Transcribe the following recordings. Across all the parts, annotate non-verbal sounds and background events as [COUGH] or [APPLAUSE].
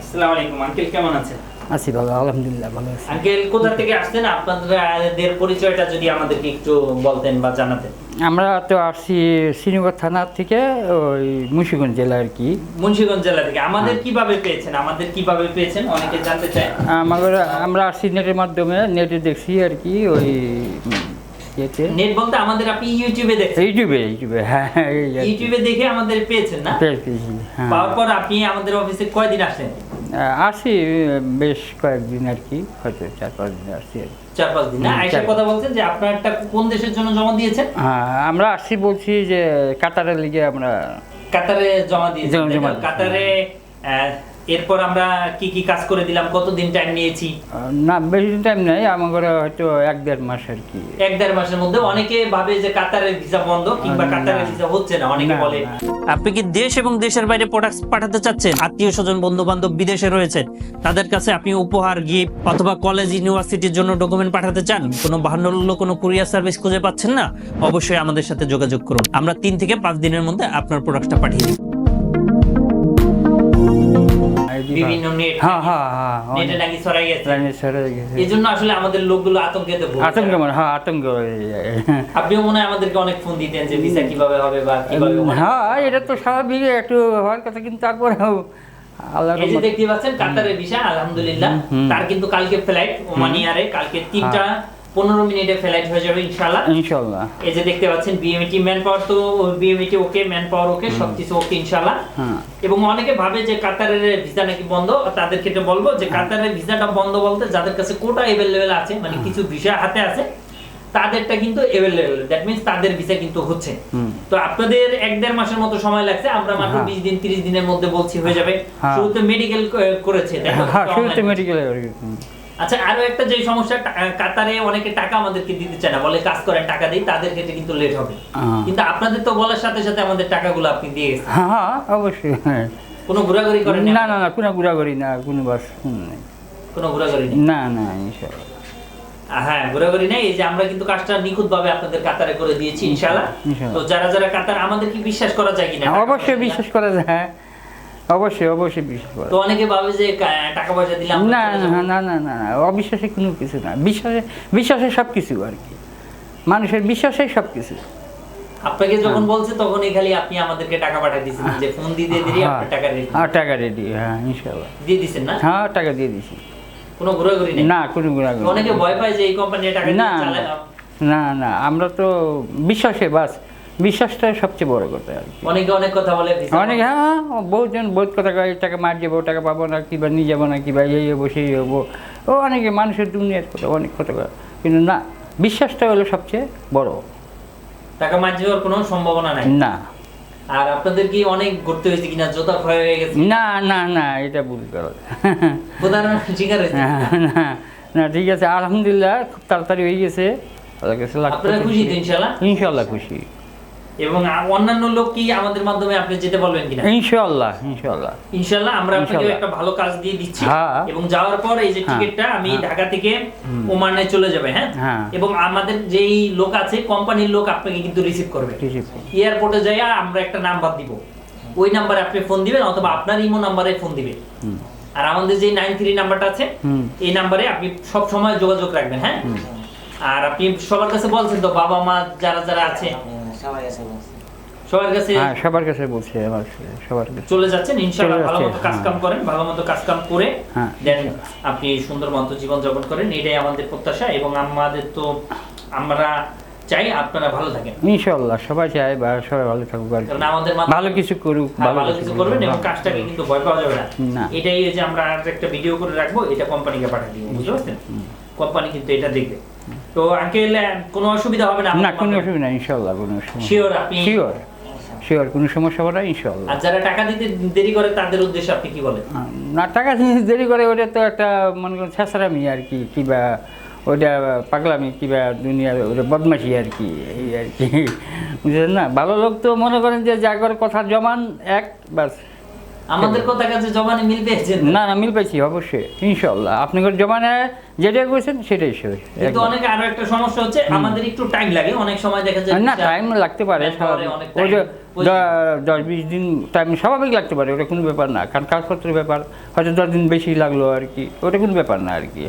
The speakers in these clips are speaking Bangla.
আসসালামু আলাইকুম আঙ্কেল কেমন আছেন? আছি ভালো আলহামদুলিল্লাহ ভালো আছি। আঙ্কেল কোথা থেকে আসছেন? আপনাদের পরিচয়টা যদি আমাদেরকে একটু বলতেন বা জানাতেন। আমরা তো আসছি শ্রীনগর থানা থেকে ওই মুন্সিগঞ্জ জেলা আর কি। মুন্সিগঞ্জ জেলা থেকে। আমাদের হ্যাঁ। কীভাবে পেয়েছেন? আমাদের কীভাবে পেয়েছেন? অনেকে জানতে চায়। আমাদের আমরা আসছি নেটের মাধ্যমে নেটে দেখছি আর কি ওই নেট বলতে আমাদের আপনি ইউটিউবে দেখছেন। ইউটিউবে ইউটিউবে হ্যাঁ হ্যাঁ, এই আর কি। ইউটিউবে দেখে আমাদের পেয়েছেন না? পেয়েছি, হ্যাঁ। পাওয়ার পর আপনি আমাদের অফিসে কয়দিন আসলেন? আহ, আসছি বেশ কয়েকদিন আর কি হয়তো চার পাঁচ দিন আসছি আর চার পাঁচ দিন চার- কথা বলছেন যে আপনার একটা কোন দেশের জন্য জমা দিয়েছেন? হ্যাঁ আমরা আসছি বলছি যে কাতারের লিগে আমরা কাতারে জমা? দিয়েছি। কাতারে আহ, এরপর আমরা কি কি কাজ করে দিলাম? কতদিন টাইম নিয়েছি? না বেশি দিন টাইম নেই। আমার হয়তো এক দেড় মাস আর কি। এক দেড় মাসের মধ্যে। অনেকে ভাবে যে কাতারের ভিসা বন্ধ কিংবা কাতারের ভিসা হচ্ছে না অনেকে বলে। আপনি কি দেশ এবং দেশের বাইরে প্রোডাক্ট পাঠাতে চাচ্ছেন? আত্মীয় স্বজন বন্ধু বান্ধব বিদেশে রয়েছেন তাদের কাছে আপনি উপহার গিফট অথবা কলেজ ইউনিভার্সিটির জন্য ডকুমেন্ট পাঠাতে চান? কোনো বাহান্ন কোনো কুরিয়ার সার্ভিস খুঁজে পাচ্ছেন না? অবশ্যই আমাদের সাথে যোগাযোগ করুন। আমরা তিন থেকে পাঁচ দিনের মধ্যে আপনার প্রোডাক্টটা পাঠিয়ে দিই। বিভিন্ন নেট হ্যাঁ হ্যাঁ হ্যাঁ নেটে নাকি ছড়াই গেছে। লাইনে গেছে। এই জন্য আসলে আমাদের লোকগুলো আতঙ্কেতে ভুগছে। আতঙ্ক মানে হ্যাঁ আতঙ্ক আপনিও মনে হয় আমাদেরকে অনেক ফোন দিতেন যে ভিসা কীভাবে হবে বা কীভাবে হ্যাঁ এটা তো স্বাভাবিক একটু হওয়ার কথা কিন্তু তারপরেও এই যে দেখতে পাচ্ছেন কাতারের ভিসা আলহামদুলিল্লাহ। তার কিন্তু কালকে ফ্লাইট ওমান ইয়ারে কালকে তিনটা পনেরো মিনিটে ফ্লাইট হয়ে যাবে ইনশাল্লাহ ইনশাল্লাহ এই যে দেখতে পাচ্ছেন বিএমইটি ম্যান পাওয়ার তো বিএমইটি ওকে ম্যান পাওয়ার ওকে সবকিছু ওকে ইনশাল্লাহ হ্যাঁ। এবং অনেকে ভাবে যে কাতারের ভিসা নাকি বন্ধ তাদের ক্ষেত্রে বলব যে কাতারের ভিসাটা বন্ধ বলতে যাদের কাছে কোটা এভেলেবেল আছে মানে কিছু ভিসা হাতে আছে তাদেরটা কিন্তু এভেলেবেল দ্যাট মিন্স তাদের ভিসা কিন্তু হচ্ছে। তো আপনাদের এক দেড় মাসের মতো সময় লাগছে আমরা মাত্র হ্যাঁ। বিশ দিন তিরিশ দিনের মধ্যে বলছি হয়ে যাবে। হ্যাঁ। শুরুতে মেডিকেল করেছে তো? হ্যাঁ শুরুতে। মেডিকেলে আচ্ছা আরও একটা যে সমস্যা কাতারে অনেকে টাকা আমাদেরকে দিতে চায় না। বলে কাজ করেন টাকা দিই তাদের ক্ষেত্রে কিন্তু লেট হবে। কিন্তু আপনাদের তো বলার সাথে সাথে আমাদের টাকাগুলো আপনি দিয়ে গেছেন। হ্যাঁ হ্যাঁ অবশ্যই হ্যাঁ। কোনো ঘোরাঘুরি করেন না না না কোনো ঘোরাঘুরি না কোনো বাস নেই। কোনো ঘোরাঘুরি না না ইনশাল্লাহ আহ, হ্যাঁ ঘোরাঘুরি নেই। এই যে আমরা কিন্তু কাজটা নিখুঁত ভাবে আপনাদের কাতারে করে দিয়েছি ইনশাআল্লাহ। ইনশাআল্লাহ। তো যারা যারা কাতার আমাদের কি বিশ্বাস করা যায় কিনা? হ্যাঁ, অবশ্যই বিশ্বাস করা যায় হ্যাঁ। অবশ্যই অবশ্যই বিশ্বাস করা। তো অনেকে ভাবে যে টাকা পয়সা দিলাম না না না। না না না অবিশ্বাসে কোনো কিছু না। বিশ্বাসে বিশ্বাসে সব কিছু আর কি। মানুষের বিশ্বাসে সব কিছু আপনাকে যখন বলছে তখনই খালি আপনি আমাদেরকে টাকা পাঠিয়ে দিয়েছেন যে ফোন দিয়ে দিয়ে দিয়ে আপনার টাকা ready। হ্যাঁ টাকা রেডি হ্যাঁ ইনশাল্লাহ দিয়ে দিছেন না? হ্যাঁ টাকা দিয়ে দিছি কোনো ঘোরাঘুরি নেই? না কোনো ঘোরাঘুরি অনেকে ভয় পায় যে এই কোম্পানি টাকা না চালায় না না আমরা তো বিশ্বাসে বাস। বিশ্বাসটা সবচেয়ে বড় কথা আর কি। অনেকে অনেক কথা বলে অনেক হ্যাঁ বহুজন বহুত কথা কয় টাকা মার যাব টাকা পাবো না কিবা নিয়ে যাব না কিবা এই হব সেই হব ও অনেকে মানুষের দুনিয়ার কথা অনেক কথা কয়। কিন্তু না বিশ্বাসটা হলো সবচেয়ে বড়। টাকা মার যাওয়ার কোনো সম্ভাবনা নাই? না। আর আপনাদের কি অনেক ঘুরতে হয়েছে কিনা? জোতা ক্ষয় হয়ে গেছে? না না না এটা ভুল করো। শিকার হয়েছে? না না ঠিক আছে আলহামদুলিল্লাহ খুব তাড়াতাড়ি হয়ে গেছে। আপনারা খুশি তো ইনশাল্লাহ ইনশাল্লাহ খুশি। এবং অন্যান্য লোক কি আমাদের মাধ্যমে আপনি যেতে বলবেন কিনা। ইনশাল্লাহ ইনশাল্লাহ ইনশাল্লাহ আমরা আপনাকে একটা ভালো কাজ দিয়ে দিচ্ছি হ্যাঁ। এবং যাওয়ার পর এই যে হ্যাঁ, টিকিটটা আমি হ্যাঁ। ঢাকা থেকে ওমানে চলে যাবে হ্যাঁ। এবং আমাদের যেই লোক আছে কোম্পানির লোক আপনাকে কিন্তু রিসিভ করবে। এয়ারপোর্টে যাইয়া আমরা একটা নাম্বার দিব। ওই নাম্বারে আপনি ফোন দিবেন অথবা আপনার ইমো নাম্বারে ফোন দিবেন। আর আমাদের যে নাইন থ্রি নাম্বারটা আছে এই নাম্বারে আপনি সব সময় যোগাযোগ রাখবেন হ্যাঁ? আর আপনি সবার কাছে বলছেন তো বাবা মা যারা যারা আছে। সবার কাছে হ্যাঁ সবার কাছে বলছে আমার সবার কাছে। চলে যাচ্ছেন ইনশাআল্লাহ চলে ভালো মতো কাজ হ্যাঁ। কাম করেন ভালো মতো কাজ কাম করে হ্যাঁ, দেন আপনি সুন্দর মতো জীবন যাপন করেন এটাই আমাদের প্রত্যাশা এবং আমাদের তো আমরা চাই আপনারা ভালো থাকেন। ইনশাল্লাহ সবাই চায় বা সবাই ভালো থাকুক আর কারণ আমাদের ভালো কিছু করুক হ্যাঁ, ভালো কিছু করবেন এবং হ্যাঁ। কাজটাকে কিন্তু ভয় পাওয়া যাবে না। না। এটাই যে আমরা আর একটা ভিডিও করে রাখব এটা কোম্পানিকে পাঠিয়ে দিব বুঝতে পারছেন? কোম্পানি কিন্তু এটা দেখবে। তো আঙ্কেল কোনো অসুবিধা হবে না না কোনো অসুবিধা নেই ইনশাল্লাহ কোনো শিওর আপনি শিওর শিওর কোনো সমস্যা হবে না ইনশাল্লাহ আর যারা টাকা দিতে দেরি করে তাদের উদ্দেশ্যে আপনি কি বলেন? না টাকা জিনিস দেরি করে ওটা তো একটা মনে করেন ছেঁচড়ামি আর কি কিবা ওইটা পাগলামি কিবা দুনিয়ার ওটা বদমাশি আর কি এই আর কি [LAUGHS] বুঝলেন না? ভালো লোক তো মনে করেন যে যা করে কথা জমান এক বাস। আমাদের কথা কাছে জবানে মিল পেয়েছেন না না মিল পাইছি অবশ্যই ইনশাল্লাহ আপনাদের জমানায় যেটা করেছেন সেটাই সই কিন্তু অনেক আরও একটা সমস্যা হচ্ছে আমাদের একটু টাইম লাগে অনেক সময় দেখা যায় না টাইম লাগতে পারে স্বাভাবিক। ওই যে দশ বিশ দিন টাইম স্বাভাবিক লাগতে পারে ওটা কোনো ব্যাপার না কারণ কাগজপত্রের ব্যাপার হয়তো দশ দিন বেশি লাগল আর কি ওটা কোনো ব্যাপার না আর কি।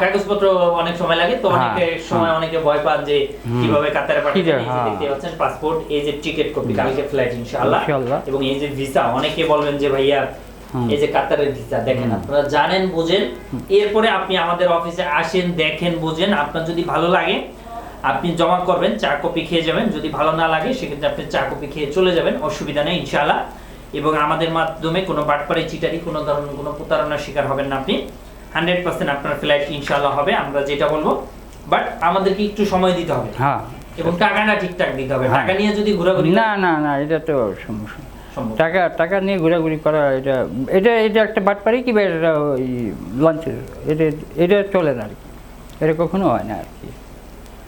কাগজপত্র অনেক সময় লাগে। তো হ্যাঁ, অনেকে সময় অনেকে ভয় পান যে কীভাবে কাতারে পাঠাবেন হ্যাঁ। দেখতে পাচ্ছেন পাসপোর্ট এই যে টিকিট কপি কালকে ফ্লাইট ইনশাআল্লাহ। এবং এই যে ভিসা অনেকে বলবেন যে ভাইয়া এই যে কাতারের ভিসা দেখেন আপনারা জানেন বুঝেন। এরপরে আপনি আমাদের অফিসে আসেন দেখেন বুঝেন। আপনার যদি ভালো লাগে আপনি জমা করবেন চা কপি খেয়ে যাবেন। যদি ভালো না লাগে সেক্ষেত্রে আপনি চা কপি খেয়ে চলে যাবেন অসুবিধা নেই ইনশাআল্লাহ। এবং আমাদের মাধ্যমে কোনো বাটপাড়ি চিটারি কোনো ধরনের কোনো প্রতারণার শিকার হবেন না আপনি। হান্ড্রেড পার্সেন্ট আপনার ফ্লাইট ইনশাআল্লাহ হবে আমরা যেটা বলব। বাট আমাদেরকে একটু সময় দিতে হবে। হ্যাঁ। এবং টাকাটা ঠিকঠাক দিতে হবে। হ্যাঁ। টাকা নিয়ে যদি ঘোরাঘুরি না না না এটা তো সমস্যা। টাকা টাকা নিয়ে ঘোরাঘুরি করা এটা এটা এটা একটা বাটপারি কি এটা ওই লঞ্চের এটা এটা চলে না আর কি। এটা কখনো হয় না আর কি।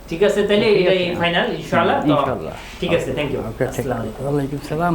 ঠিক আছে তাহলে এটাই ফাইনাল ইনশাআল্লাহ। তো ইনশাআল্লাহ। ঠিক আছে থ্যাংক ইউ ওকে আসসালামু আলাইকুম। ওয়ালাইকুম সালাম।